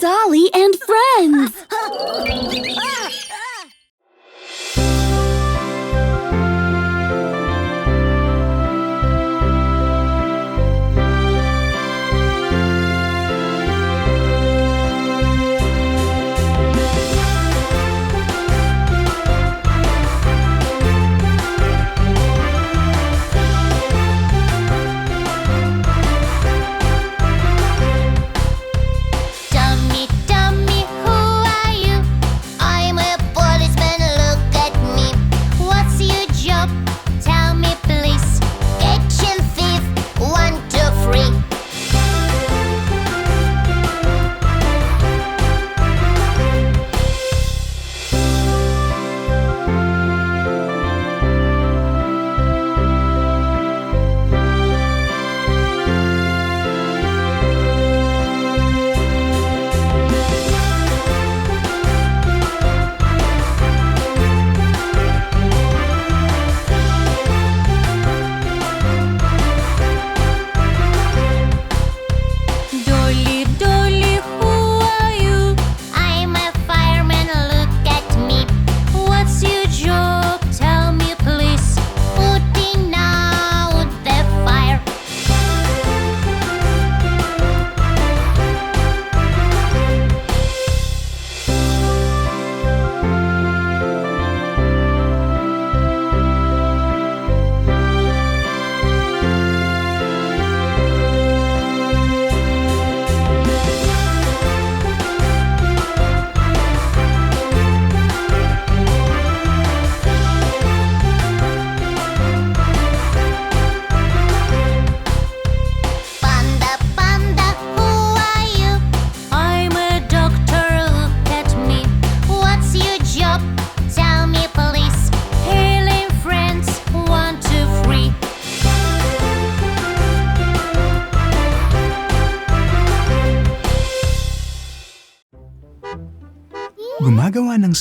Dolly and friends!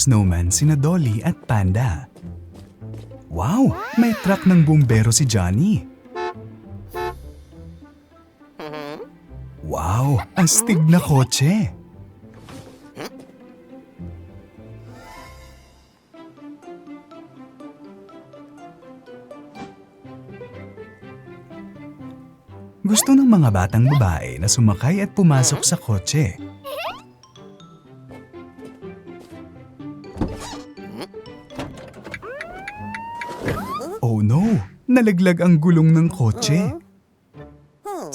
snowman sina Dolly at Panda. Wow! May truck ng bumbero si Johnny. Wow! Astig na kotse! Gusto ng mga batang babae na sumakay at pumasok sa kotse. Nalaglag ang gulong ng kotse.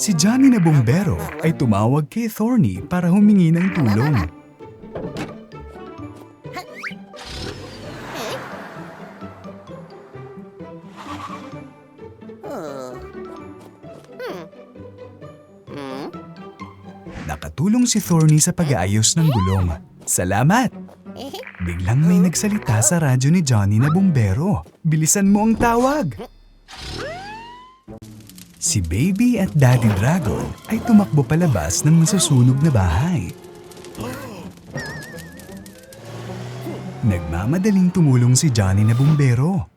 Si Johnny na bumbero ay tumawag kay Thorny para humingi ng tulong. Nakatulong si Thorny sa pag-aayos ng gulong. Salamat! Biglang may nagsalita sa radyo ni Johnny na bumbero. Bilisan mo ang tawag! Si Baby at Daddy Dragon ay tumakbo palabas ng nasusunog na bahay. Nagmamadaling tumulong si Johnny na bumbero.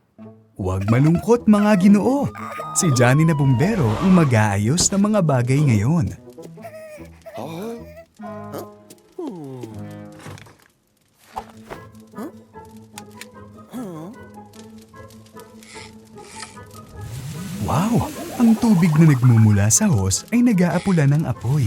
Huwag malungkot mga ginoo. Si Johnny na bumbero ang mag-aayos ng mga bagay ngayon. Ang tubig na nagmumula sa hose ay nag-aapula ng apoy.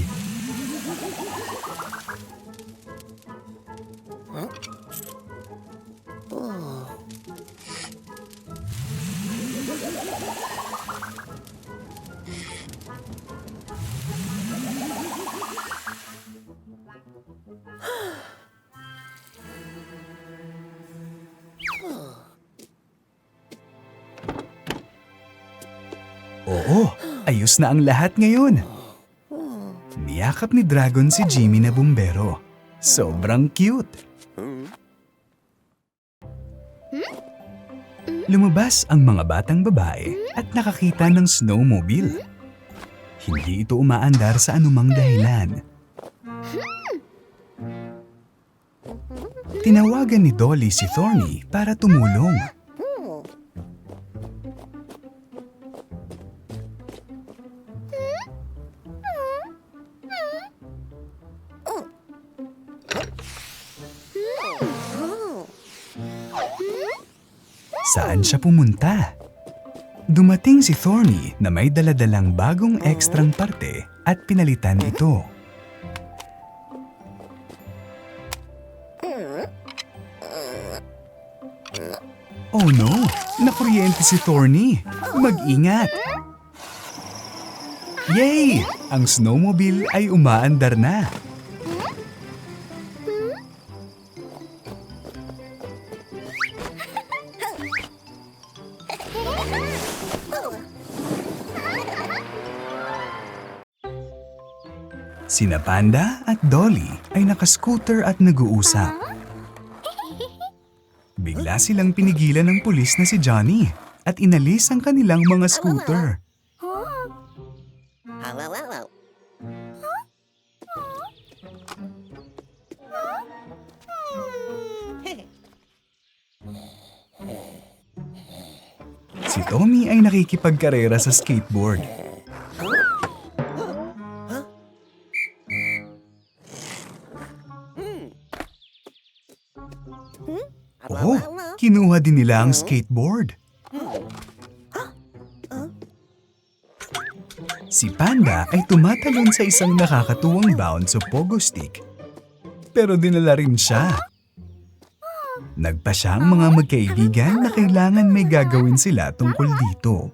Oo, ayos na ang lahat ngayon. Niyakap ni Dragon si Jimmy na bumbero. Sobrang cute. Lumabas ang mga batang babae at nakakita ng snowmobile. Hindi ito umaandar sa anumang dahilan. Tinawagan ni Dolly si Thorny para tumulong. Siya pumunta? Dumating si Thorny na may daladalang bagong ekstrang parte at pinalitan ito. Oh no! Nakuryente si Thorny! Mag-ingat! Yay! Ang snowmobile ay umaandar na. Sina Panda at Dolly ay nakascooter at nag-uusap. Bigla silang pinigilan ng pulis na si Johnny at inalis ang kanilang mga scooter. Si Tommy ay nakikipagkarera sa skateboard. Kinuha din nila ang skateboard. Si Panda ay tumatalon sa isang nakakatuwang bound sa pogo stick. Pero dinala rin siya. Nagpa siya ang mga magkaibigan na kailangan may gagawin sila tungkol dito.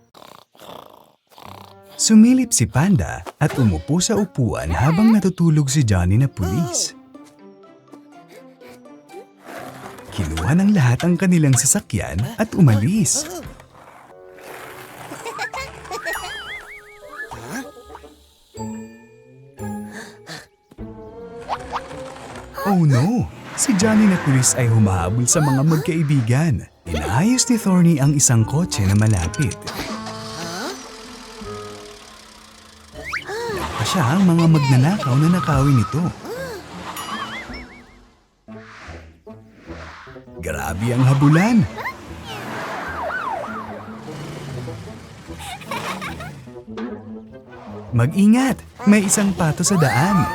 Sumilip si Panda at umupo sa upuan habang natutulog si Johnny na pulis. Ng lahat ang kanilang sasakyan at umalis. Oh no! Si Johnny na pulis ay humahabol sa mga magkaibigan. Inaayos ni Thorny ang isang kotse na malapit. Pa siya ang mga magnanakaw na nakawin nito. Grabe ang habulan. Mag-ingat! May isang pato sa daan.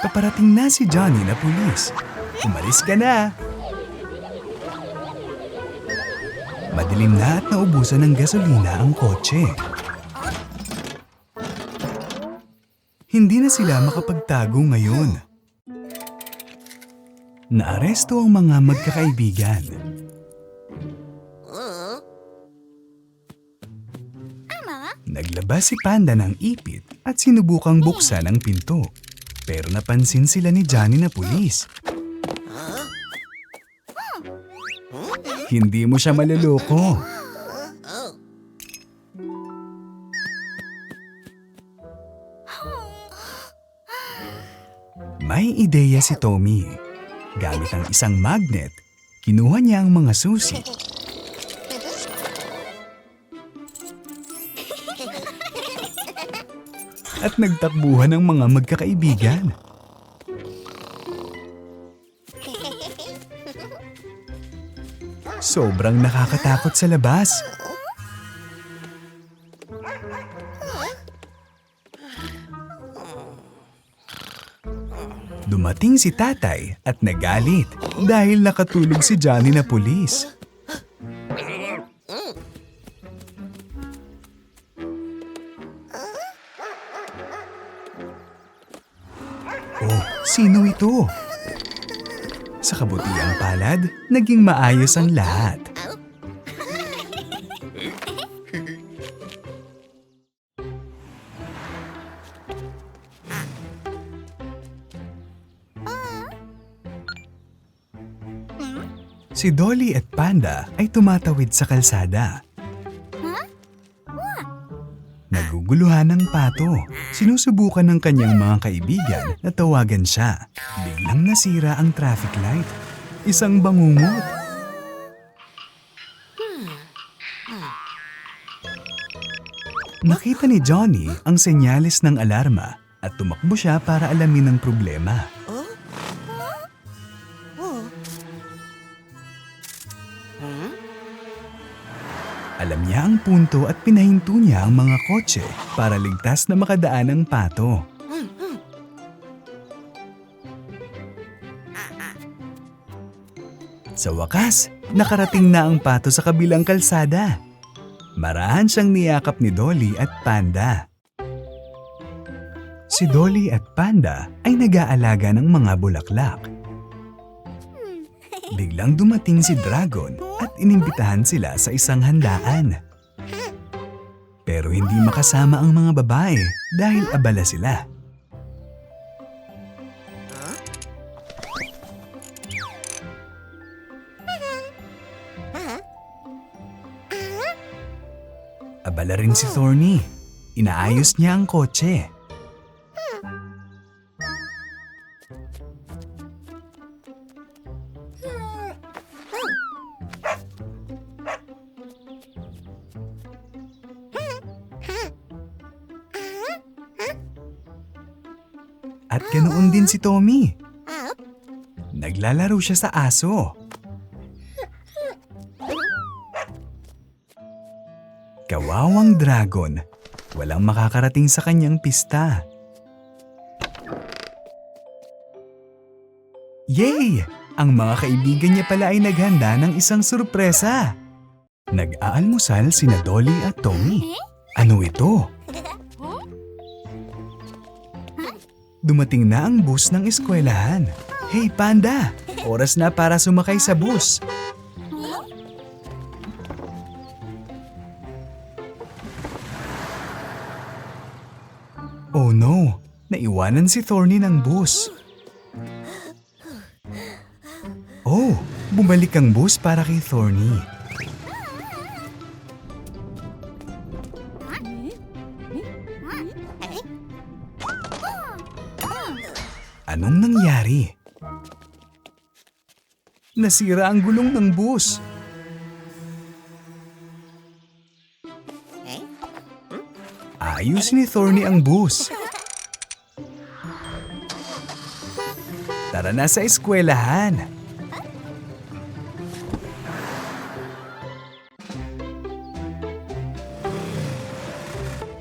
Paparating na si Johnny na pulis. Umalis ka na. Madilim na at naubusan ng gasolina ang kotse. Hindi na sila makapagtago ngayon. Naaresto ang mga magkakaibigan. Naglabas si Panda ng ipit at sinubukang buksan ang pinto. Pero napansin sila ni Johnny na pulis. Hindi mo siya maluloko. May ideya si Tommy. Gamit ang isang magnet, kinuha niya ang mga susi. At nagtakbuhan ng mga magkakaibigan. Sobrang nakakatakot sa labas. Dumating si tatay at nagalit dahil nakatulog si Johnny na pulis. Oh, sino ito? Sa kabutiang palad, naging maayos ang lahat. Si Dolly at Panda ay tumatawid sa kalsada. Naguguluhan ng pato. Sinusubukan ng kanyang mga kaibigan na tawagan siya. Biglang nasira ang traffic light. Isang bangungot. Nakita ni Johnny ang senyales ng alarma at tumakbo siya para alamin ang problema. Punto at pinahinto niya ang mga kotse para ligtas na makadaan ang pato. Sa wakas, nakarating na ang pato sa kabilang kalsada. Marahan siyang niyakap ni Dolly at Panda. Si Dolly at Panda ay nag-aalaga ng mga bulaklak. Biglang dumating si Dragon at inimbitahan sila sa isang handaan. Pero hindi makasama ang mga babae dahil abala sila. Abala rin si Thorny. Inaayos niya ang kotse. Tommy. Naglalaro siya sa aso. Kawawang dragon. Walang makakarating sa kanyang pista. Yay! Ang mga kaibigan niya pala ay naghanda ng isang sorpresa. Nag-aalmusal sina Dolly at Tommy. Ano ito? Dumating na ang bus ng eskwelahan. Hey Panda! Oras na para sumakay sa bus. Oh no! Naiwanan si Thorny ng bus. Oh! Bumalik ang bus para kay Thorny. Nasira ang gulong ng bus. Ayos ni Thorny ang bus. Tara na sa eskwelahan.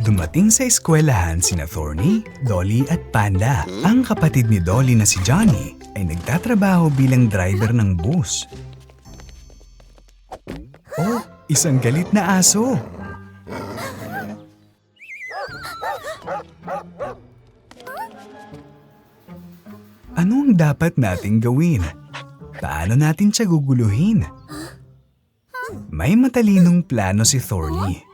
Dumating sa eskwelahan sina Thorny, Dolly at Panda. Ang kapatid ni Dolly na si Johnny ay nagtatrabaho bilang driver ng bus. Oh, isang galit na aso. Ano ang dapat nating gawin? Paano natin siya guguluhin? May matalinong plano si Thorny.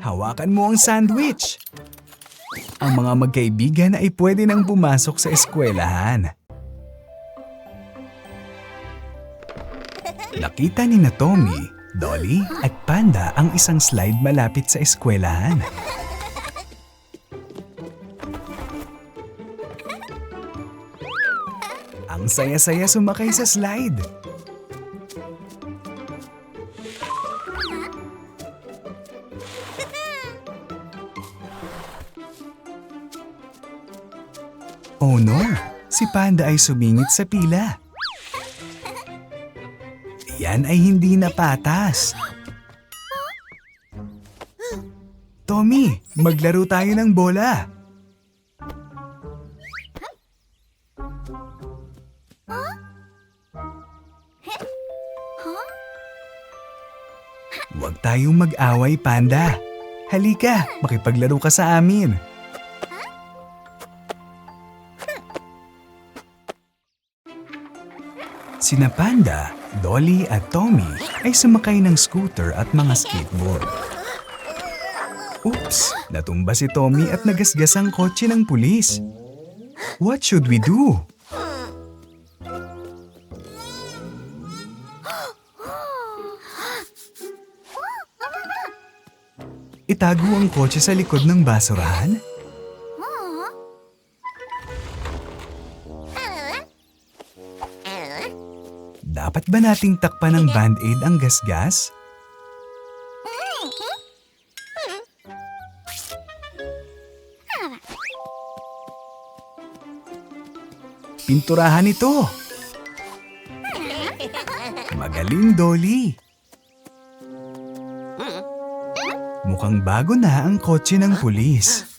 Hawakan mo ang sandwich. Ang mga magkaibigan ay pwede nang pumasok sa eskwelahan. Nakita ni na Tommy, Dolly at Panda ang isang slide malapit sa eskwelahan. Ang saya-saya sumakay sa slide. Oh no! Si Panda ay sumingit sa pila. Yan ay hindi na patas. Tommy, maglaro tayo ng bola. Huwag tayong mag-away, Panda. Halika, makipaglaro ka sa amin. Sina Panda, Dolly at Tommy ay sumakay ng scooter at mga skateboard. Oops! Natumba si Tommy at nagasgas ang kotse ng pulis. What should we do? Itago ang kotse sa likod ng basurahan? Ba nating takpan ng band-aid ang gasgas? Pinturahan ito. Magaling, Dolly. Mukhang bago na ang kotse ng pulis.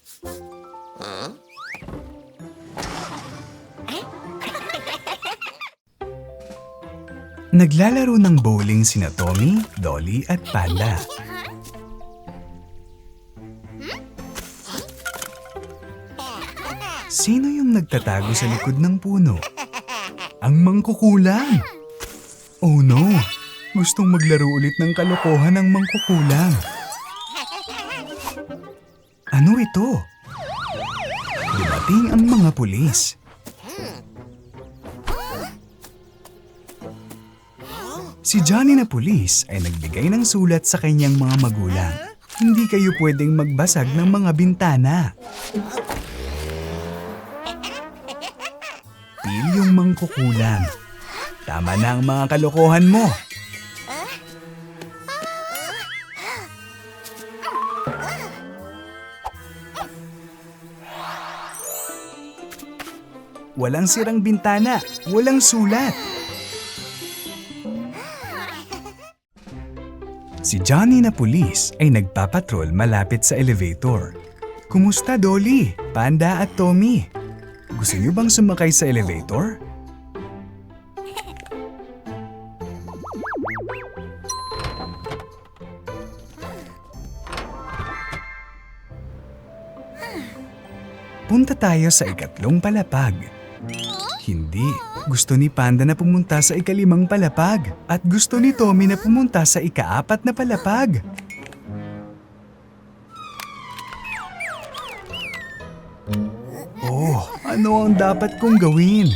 Naglalaro ng bowling sina Tommy, Dolly at Panda. Sino yung nagtatago sa likod ng puno? Ang mangkukulang! Oh no! Gustong maglaro ulit ng kalokohan ng mangkukulang. Ano ito? Dumating ang mga pulis. Si Johnny na pulis ay nagbigay ng sulat sa kanyang mga magulang. Hindi kayo pwedeng magbasag ng mga bintana. Pil yung mangkukulang. Tama na ang mga kalokohan mo. Walang sirang bintana, walang sulat. Si Johnny na pulis ay nagpapatrol malapit sa elevator. Kumusta Dolly, Panda at Tommy? Gusto niyo bang sumakay sa elevator? Punta tayo sa ikatlong palapag. Hindi. Gusto ni Panda na pumunta sa ikalimang palapag. At gusto ni Tommy na pumunta sa ikaapat na palapag. Oh, ano ang dapat kong gawin?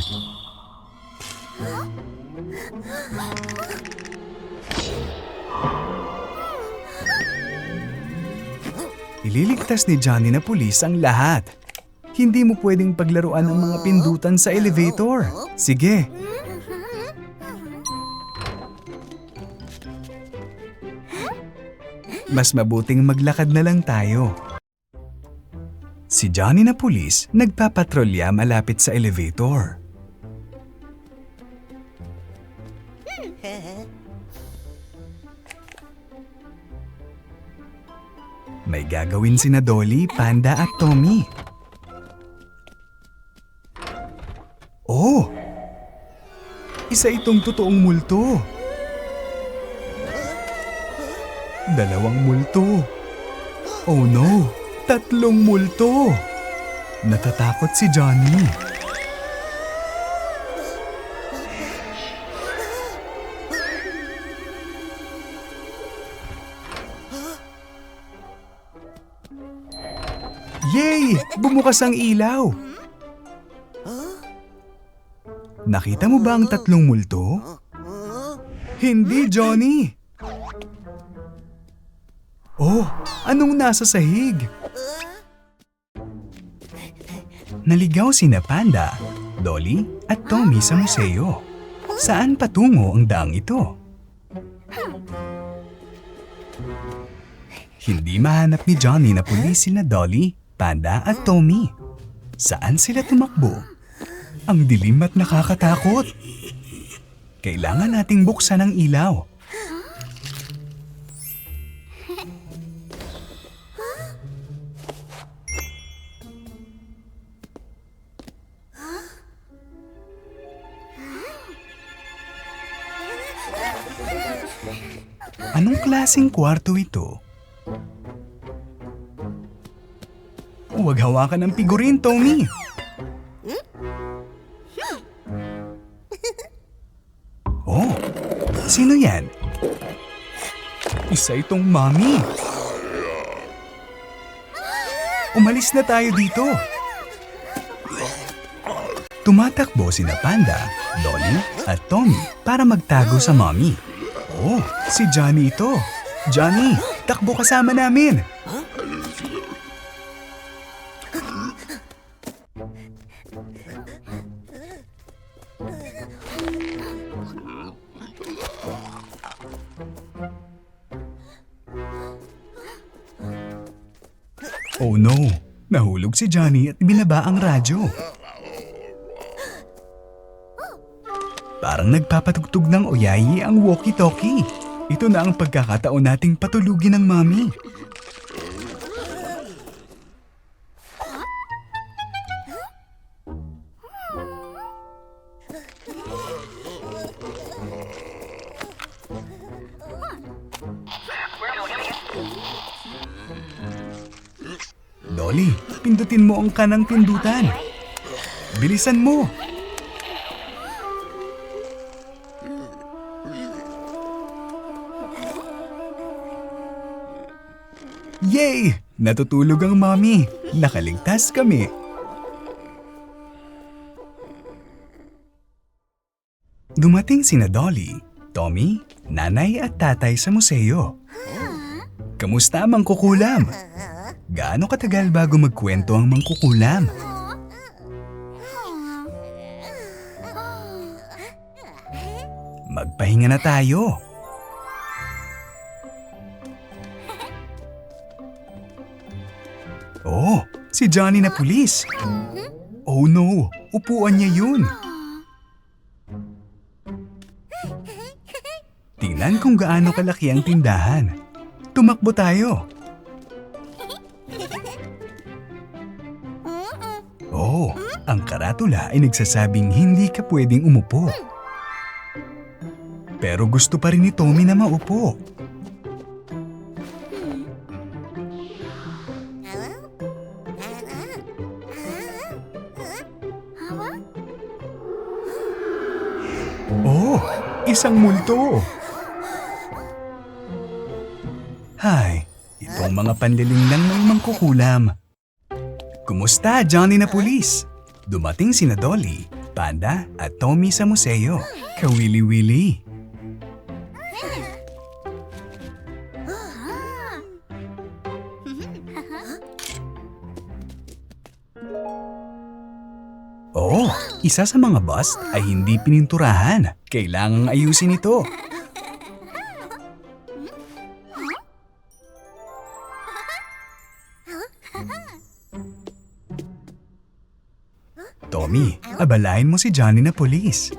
Ililigtas ni Johnny na pulis ang lahat. Hindi mo pwedeng paglaruan ang mga pindutan sa elevator. Sige. Mas mabuting maglakad na lang tayo. Si Johnny na pulis nagpapatrolya malapit sa elevator. May gagawin sina Dolly, Panda at Tommy. Oh! Isa itong totoong multo. Dalawang multo. Oh no! Tatlong multo! Natatakot si Johnny. Yay! Bumukas ang ilaw! Nakita mo ba ang tatlong multo? Hindi, Johnny! Oh, anong nasa sahig? Naligaw sina Panda, Dolly at Tommy sa museo. Saan patungo ang daang ito? Hindi mahanap ni Johnny na pulis sina Dolly, Panda at Tommy. Saan sila tumakbo? Ang dilim at nakakatakot. Kailangan nating buksan ang ilaw. Anong klaseng kwarto ito? Huwag hawakan ng figurin, Tommy. Yan? Isa itong mami. Umalis na tayo dito. Tumatakbo sina Panda, Dolly at Tommy para magtago sa mommy. Oh, si Johnny ito. Johnny, takbo kasama namin. Oh no! Nahulog si Johnny at binaba ang radyo. Parang nagpapatugtog ng oyayi ang walkie-talkie. Ito na ang pagkakataon nating patulugin ng mami. Pindutin mo ang kanang pindutan. Bilisan mo! Yay! Natutulog ang mami. Nakaligtas kami. Dumating sina Dolly, Tommy, nanay at tatay sa museo. Kamusta ang mangkukulam? Gaano katagal bago magkwento ang mangkukulam? Magpahinga na tayo. Oh, si Johnny na pulis. Oh no, upuan niya yun. Tingnan kung gaano kalaki ang tindahan. Tumakbo tayo. Ang karatula ay nagsasabing hindi ka pwedeng umupo. Pero gusto pa rin ni Tommy na maupo. Oh, isang multo. Hay, itong mga panliling lang may mangkukulam. Kumusta, Johnny na pulis? Dumating sina Dolly, Panda at Tommy sa museo. Kawili-wili. Oo, isa sa mga bust ay hindi pininturahan. Kailangang ayusin ito. Tommy, abalain mo si Johnny na polis.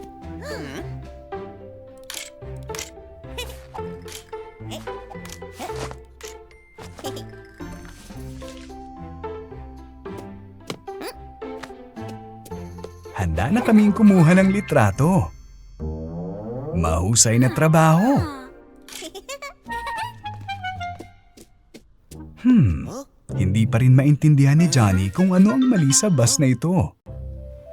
Handa na kaming kumuha ng litrato. Mahusay na trabaho. Hmm, hindi pa rin maintindihan ni Johnny kung ano ang mali sa bus na ito.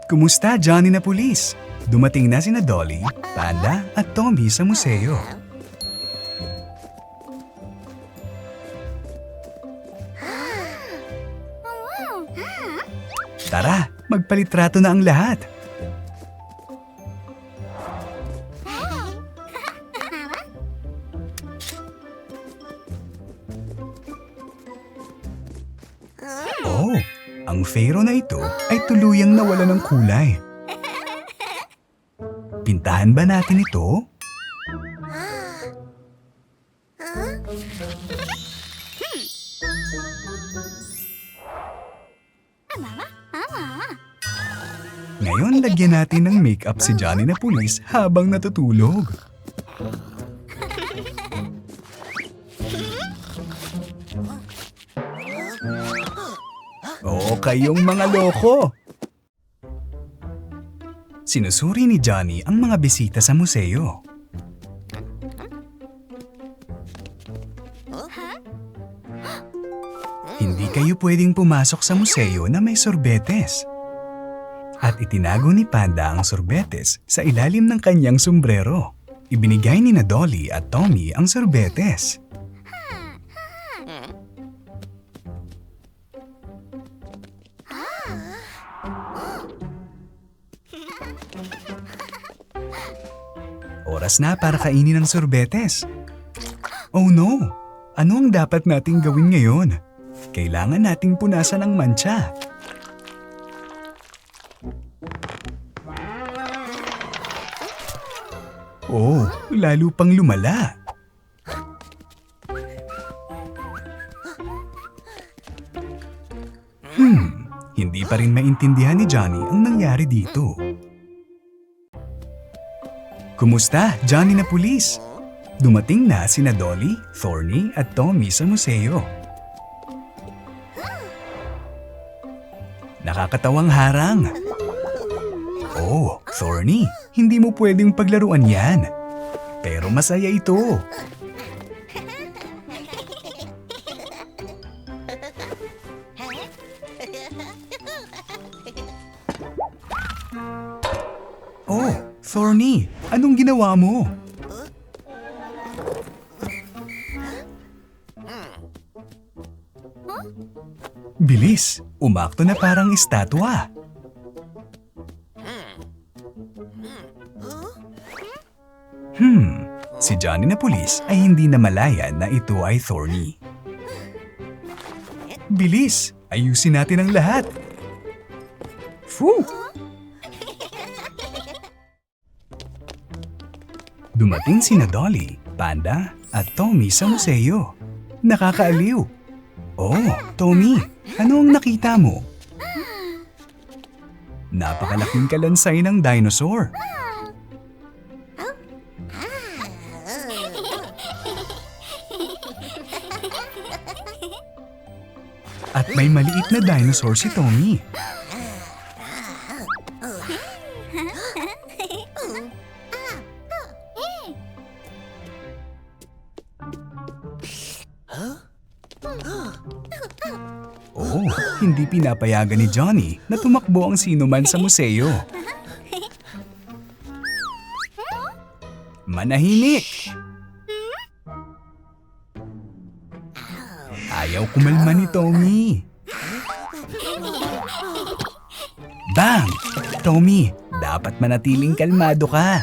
Kumusta, Johnny na pulis? Dumating na sina Dolly, Panda at Tommy sa museo. Tara, magpalitrato na ang lahat. Ang fero na ito ay tuluyang nawala ng kulay. Pintahan ba natin ito? Ngayon, lagyan natin ng makeup si Johnny na pulis habang natutulog. Kayong mga loko! Sinusuri ni Johnny ang mga bisita sa museo. Hindi kayo pwedeng pumasok sa museo na may sorbetes. At itinago ni Panda ang sorbetes sa ilalim ng kanyang sombrero. Ibinigay ni na Dolly at Tommy ang sorbetes. Oras na para kainin ang sorbetes. Oh no! Ano ang dapat nating gawin ngayon? Kailangan nating punasan ang mancha. Oh, lalo pang lumala. Hindi pa rin maintindihan ni Johnny ang nangyari dito. Kumusta, Johnny na pulis? Dumating na sina Dolly, Thorny at Tommy sa museo. Nakakatawang harang. Oh, Thorny, hindi mo pwedeng paglaruan yan. Pero masaya ito. Ginawa mo? Bilis, umakto na parang estatwa. Hmm, si Johnny na pulis ay hindi na malaya na ito ay Thorny. Bilis, ayusin natin ang lahat. Phew! Dumating sina Dolly, Panda at Tommy sa museo. Nakakaaliw. Oh, Tommy, ano ang nakita mo? Napakalaking kalansay ng dinosaur. At may maliit na dinosaur si Tommy. Pinapayagan ni Johnny na tumakbo ang sino man sa museo. Manahimik! Ayaw kumalma ni Tommy. Bang! Tommy, dapat manatiling kalmado ka.